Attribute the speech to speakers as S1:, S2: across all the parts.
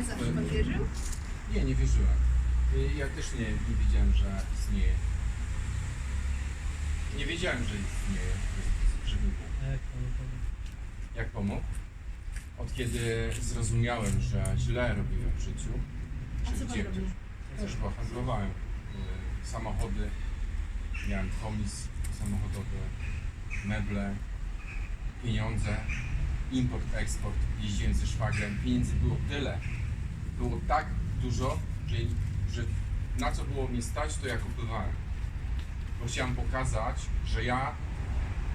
S1: Ale zawsze pan wierzył?
S2: Nie, nie wierzyłem. Y, Ja też nie, nie wiedziałem, że istnieje. Nie wiedziałem, że istnieje żywy Bóg.
S3: A jak panu pomógł?
S2: Jak pomógł? Od kiedy zrozumiałem, że źle robiłem w życiu,
S1: A co
S2: czy
S1: pan
S2: gdzie
S1: robił?
S2: też bo handlowałem y, samochody, miałem komis samochodowy, meble, pieniądze, import, eksport, jeździłem ze szwagrem, pieniędzy było tyle, było tak dużo, że, że na co było mnie stać, to ja kupowałem. Bo chciałem pokazać, że ja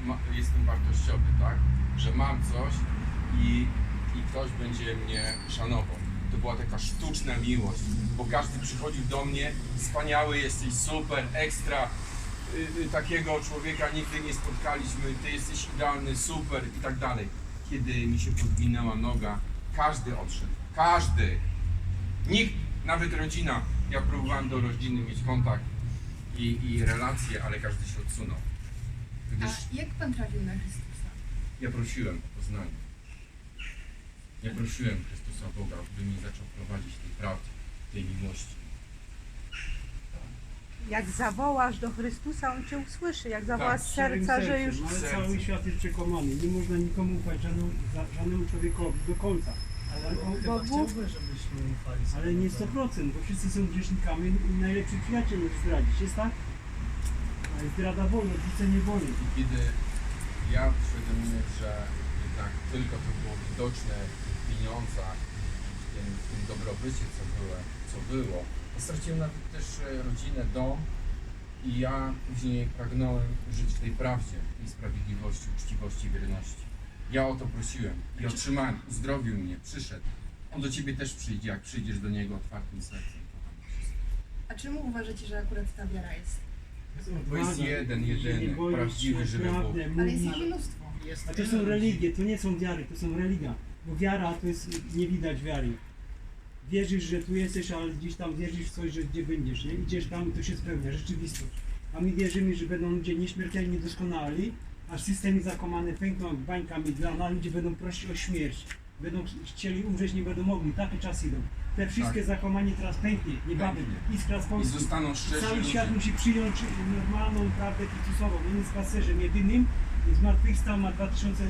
S2: ma, jestem wartościowy, tak? Że mam coś i, i ktoś będzie mnie szanował. To była taka sztuczna miłość, bo każdy przychodził do mnie, wspaniały jesteś, super, ekstra, y, y, takiego człowieka nigdy nie spotkaliśmy, ty jesteś idealny, super i tak dalej. Kiedy mi się podwinęła noga, każdy odszedł, każdy. Nikt, nawet rodzina, ja próbowałem do rodziny mieć kontakt i, i relacje, ale każdy się odsunął. Gdyż
S1: A jak pan trafił na Chrystusa?
S2: ja prosiłem o poznanie. Ja prosiłem Chrystusa Boga, by mnie zaczął prowadzić tej prawdzie, tej miłości.
S4: Jak zawołasz do Chrystusa, On Cię usłyszy. Jak zawołasz z
S3: Szczerym
S4: serca, że już...
S3: no Ale cały świat jest przekonany. Nie można nikomu ufać żadnemu, za- żadnemu człowiekowi do końca.
S5: Ale on chyba chciałby, żebyśmy ufali sobie
S3: Ale nie
S5: nawzajem.
S3: 100%, bo wszyscy są grzesznikami i najlepszy przyjaciel może zdradzić, jest tak? Ale zdrada wolno, rodzice nie wolno.
S2: I kiedy ja uświadomiłem, że jednak tylko to było widoczne w tych pieniądzach, w tym, w tym dobrobycie, co było, co było, to straciłem nawet też e, rodzinę, dom i ja później pragnąłem żyć w tej prawdzie, tej sprawiedliwości, uczciwości, wierności. Ja o to prosiłem i otrzymałem, uzdrowił mnie, przyszedł. On do ciebie też przyjdzie, jak przyjdziesz do niego otwartym sercem.
S1: A czemu uważacie, że akurat ta wiara jest?
S2: Bo jest jeden,
S3: i
S2: jedyny, prawdziwy, żywy
S3: prawdę
S1: Ale jest ich mnóstwo.
S3: A to są religie, to nie są wiary, to są religia. Bo wiara to jest, nie widać wiary. Wierzysz, że tu jesteś, ale gdzieś tam wierzysz w coś, że gdzie będziesz, nie? Idziesz tam, to się spełnia, rzeczywistość. A my wierzymy, że będą ludzie nieśmiertelnie doskonali, a systemy zakomane pękną bańkami dla nas, ludzie będą prosić o śmierć. Będą chcieli umrzeć, nie będą mogli, takie czasy idą. Te wszystkie zakłamanie teraz pęknie, niebawem,
S2: Pęknie.
S3: iskra z
S2: I
S3: Polski.
S2: zostaną szczerzy
S3: Cały
S2: ludzie.
S3: świat musi przyjąć normalną prawdę Chrystusową. On jest pasterzem jedynym, zmartwychwstał ma 2000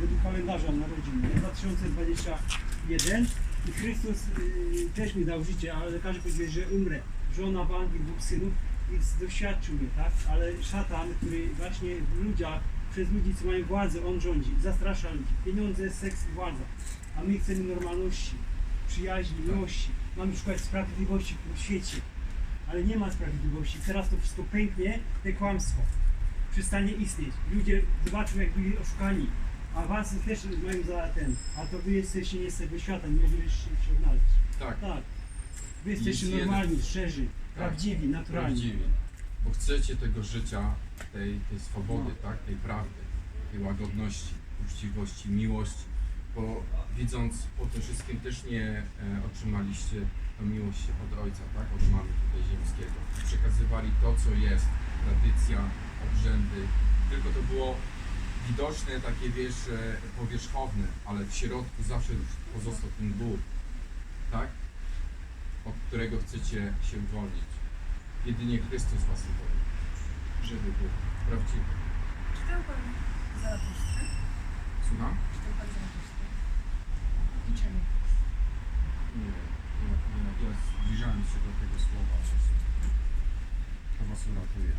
S3: według kalendarza narodzin, nie? 2021 i Chrystus y, też mi dał życie, ale lekarze powiedzieli, że umrę. Żona, i dwóch synów i doświadczył mnie, tak? Ale szatan, który właśnie w ludziach, przez ludzi, co mają władzę, on rządzi, zastrasza ludzi. Pieniądze, seks i władza. A my chcemy normalności, przyjaźni, miłości. Mamy szukać sprawiedliwości w tym świecie ale nie ma sprawiedliwości. Teraz to wszystko pęknie, te kłamstwo przestanie istnieć. Ludzie zobaczą, jak byli oszukani, a was też mają za ten, a to wy jesteście nie z tego świata, nie mogliście się odnaleźć.
S2: Tak,
S3: Tak. Wy jesteście normalni, szczerzy, prawdziwi, naturalni.
S2: prawdziwi. Bo chcecie tego życia, tej, tej swobody,
S3: No.
S2: tak, tej prawdy, tej łagodności, uczciwości, miłości. Bo widząc po tym wszystkim też nie e, otrzymaliście tą miłość od Ojca, tak, od mamy tutaj ziemskiego. Przekazywali to, co jest, tradycja, obrzędy. Tylko to było widoczne, takie wiesz, e, powierzchowne, ale w środku zawsze pozostał ten Bóg, tak? Od którego chcecie się uwolnić. Jedynie Chrystus was uwolni. Żywy Bóg, prawdziwy.
S1: Czytał pan Zaratustę?
S2: Słucham?
S1: Czytał pan Zaratustę? I czemu?
S2: Nie, nie, nie, ja zbliżałem się do tego słowa. To was uratuje.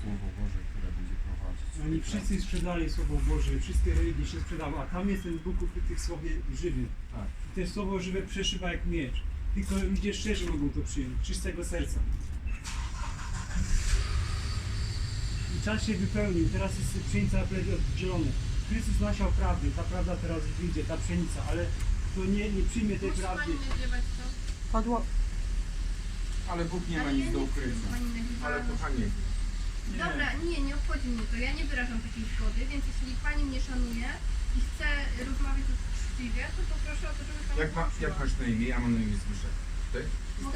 S2: Słowo Boże, które będzie prowadzić.
S3: Oni wszyscy sprzedali Słowo Boże, wszystkie religie się sprzedały, a tam jest ten Bóg ukryty w Słowie żywym.
S2: Tak.
S3: I to Słowo żywe przeszywa jak miecz. Tylko ludzie szczerzy mogą to przyjąć, czystego serca. I czas się wypełnił, teraz jest pszenica plemię oddzielone. Chrystus nasiał prawdy, ta prawda teraz wyjdzie, ta pszenica, ale to nie, nie przyjmie tej
S6: Musi
S3: prawdy.
S6: pani nagrywać to?
S4: Podło...
S2: Ale Bóg nie ma
S6: Ale
S2: nic
S6: ja
S2: do ukrycia. Ale kochanie,
S6: Dobra, nie, nie obchodzi mnie to. Ja nie wyrażam takiej zgody, więc jeśli pani mnie szanuje i chce rozmawiać o to, żeby pani
S2: jak, ma,
S6: włączyła.
S2: jak masz